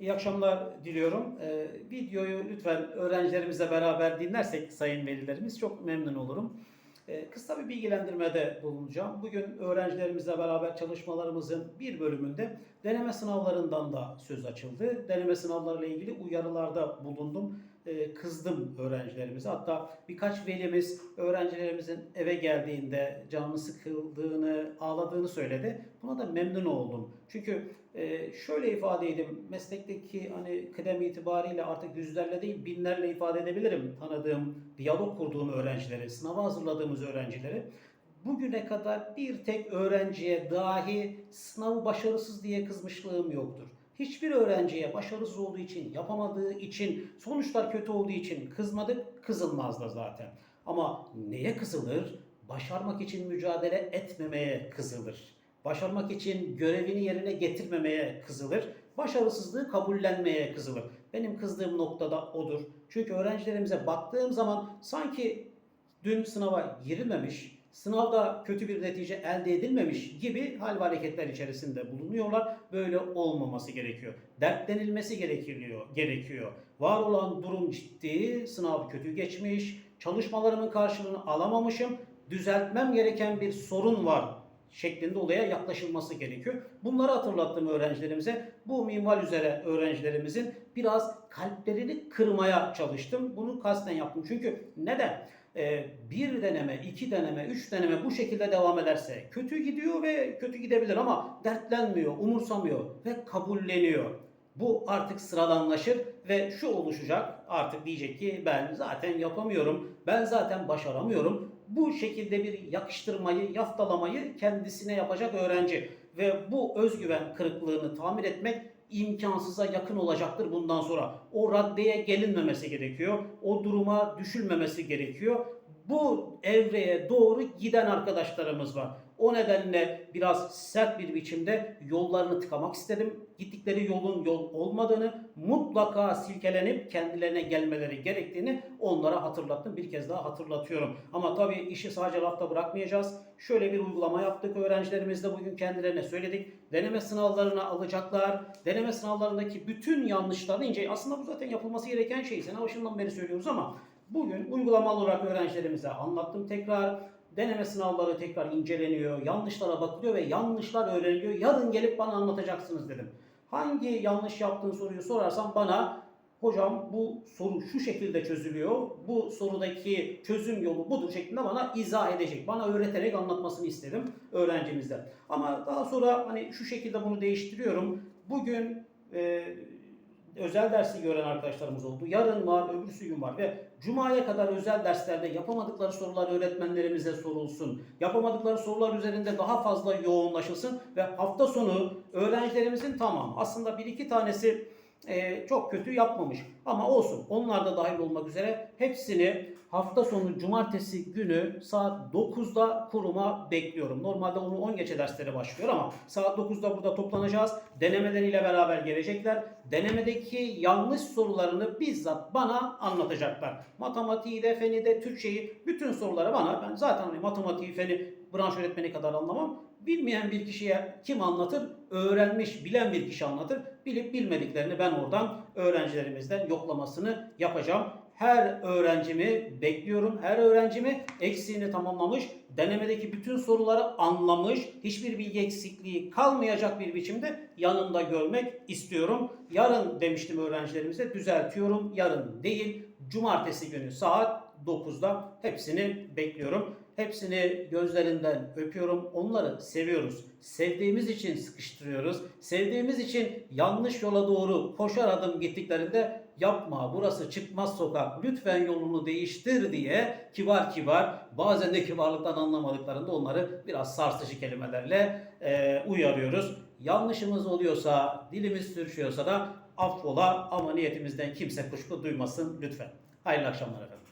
İyi akşamlar diliyorum. Ee, videoyu lütfen öğrencilerimizle beraber dinlersek sayın velilerimiz çok memnun olurum. Ee, kısa bir bilgilendirmede bulunacağım. Bugün öğrencilerimizle beraber çalışmalarımızın bir bölümünde deneme sınavlarından da söz açıldı. Deneme sınavlarıyla ilgili uyarılarda bulundum. Ee, kızdım öğrencilerimize. Hatta birkaç velimiz öğrencilerimizin eve geldiğinde canını sıkıldığını, ağladığını söyledi. Buna da memnun oldum. Çünkü e, şöyle ifade edeyim, meslekteki hani kıdem itibariyle artık yüzlerle değil binlerle ifade edebilirim tanıdığım, diyalog kurduğum öğrencileri, sınava hazırladığımız öğrencileri. Bugüne kadar bir tek öğrenciye dahi sınavı başarısız diye kızmışlığım yoktur. Hiçbir öğrenciye başarısız olduğu için, yapamadığı için, sonuçlar kötü olduğu için kızmadık, kızılmaz da zaten. Ama neye kızılır? Başarmak için mücadele etmemeye kızılır. Başarmak için görevini yerine getirmemeye kızılır. Başarısızlığı kabullenmeye kızılır. Benim kızdığım noktada odur. Çünkü öğrencilerimize baktığım zaman sanki dün sınava girilmemiş, sınavda kötü bir netice elde edilmemiş gibi hal ve hareketler içerisinde bulunuyorlar. Böyle olmaması gerekiyor. Dertlenilmesi gerekiyor. gerekiyor. Var olan durum ciddi, sınav kötü geçmiş, çalışmalarımın karşılığını alamamışım, düzeltmem gereken bir sorun var şeklinde olaya yaklaşılması gerekiyor. Bunları hatırlattım öğrencilerimize. Bu minval üzere öğrencilerimizin biraz kalplerini kırmaya çalıştım. Bunu kasten yaptım. Çünkü neden? Ee, bir deneme, iki deneme, üç deneme bu şekilde devam ederse kötü gidiyor ve kötü gidebilir ama dertlenmiyor, umursamıyor ve kabulleniyor. Bu artık sıradanlaşır ve şu oluşacak artık diyecek ki ben zaten yapamıyorum, ben zaten başaramıyorum. Bu şekilde bir yakıştırmayı, yaftalamayı kendisine yapacak öğrenci ve bu özgüven kırıklığını tamir etmek imkansıza yakın olacaktır bundan sonra. O raddeye gelinmemesi gerekiyor. O duruma düşülmemesi gerekiyor. Bu evreye doğru giden arkadaşlarımız var. O nedenle biraz sert bir biçimde yollarını tıkamak istedim. Gittikleri yolun yol olmadığını, mutlaka silkelenip kendilerine gelmeleri gerektiğini onlara hatırlattım. Bir kez daha hatırlatıyorum. Ama tabii işi sadece lafta bırakmayacağız. Şöyle bir uygulama yaptık. Öğrencilerimizle bugün kendilerine söyledik. Deneme sınavlarına alacaklar. Deneme sınavlarındaki bütün yanlışlarını ince. Aslında bu zaten yapılması gereken şey. Sene başından beri söylüyoruz ama bugün uygulamalı olarak öğrencilerimize anlattım tekrar. Deneme sınavları tekrar inceleniyor, yanlışlara bakılıyor ve yanlışlar öğreniliyor. Yarın gelip bana anlatacaksınız dedim. Hangi yanlış yaptığın soruyu sorarsan bana hocam bu soru şu şekilde çözülüyor, bu sorudaki çözüm yolu budur şeklinde bana izah edecek. Bana öğreterek anlatmasını istedim öğrencimizden. Ama daha sonra hani şu şekilde bunu değiştiriyorum. Bugün e, özel dersi gören arkadaşlarımız oldu. Yarın var, öbürsü gün var ve Cuma'ya kadar özel derslerde yapamadıkları sorular öğretmenlerimize sorulsun. Yapamadıkları sorular üzerinde daha fazla yoğunlaşılsın ve hafta sonu öğrencilerimizin tamam aslında bir iki tanesi e, çok kötü yapmamış ama olsun onlar da dahil olmak üzere hepsini hafta sonu cumartesi günü saat 9'da kuruma bekliyorum. Normalde onu 10 geçe dersleri başlıyor ama saat 9'da burada toplanacağız. Denemeleriyle beraber gelecekler. Denemedeki yanlış sorularını bizzat bana anlatacaklar. Matematiği de, feni de, Türkçeyi, bütün soruları bana. Ben zaten hani matematiği, feni branş öğretmeni kadar anlamam. Bilmeyen bir kişiye kim anlatır? Öğrenmiş, bilen bir kişi anlatır. Bilip bilmediklerini ben oradan öğrencilerimizden yoklamasını yapacağım. Her öğrencimi bekliyorum. Her öğrencimi eksiğini tamamlamış, denemedeki bütün soruları anlamış, hiçbir bilgi eksikliği kalmayacak bir biçimde yanımda görmek istiyorum. Yarın demiştim öğrencilerimize düzeltiyorum. Yarın değil, cumartesi günü saat 9'da hepsini bekliyorum. Hepsini gözlerinden öpüyorum. Onları seviyoruz. Sevdiğimiz için sıkıştırıyoruz. Sevdiğimiz için yanlış yola doğru koşar adım gittiklerinde yapma burası çıkmaz sokak lütfen yolunu değiştir diye kibar kibar bazen de kibarlıktan anlamadıklarında onları biraz sarsıcı kelimelerle e, uyarıyoruz. Yanlışımız oluyorsa dilimiz sürüşüyorsa da affola ama niyetimizden kimse kuşku duymasın lütfen. Hayırlı akşamlar efendim.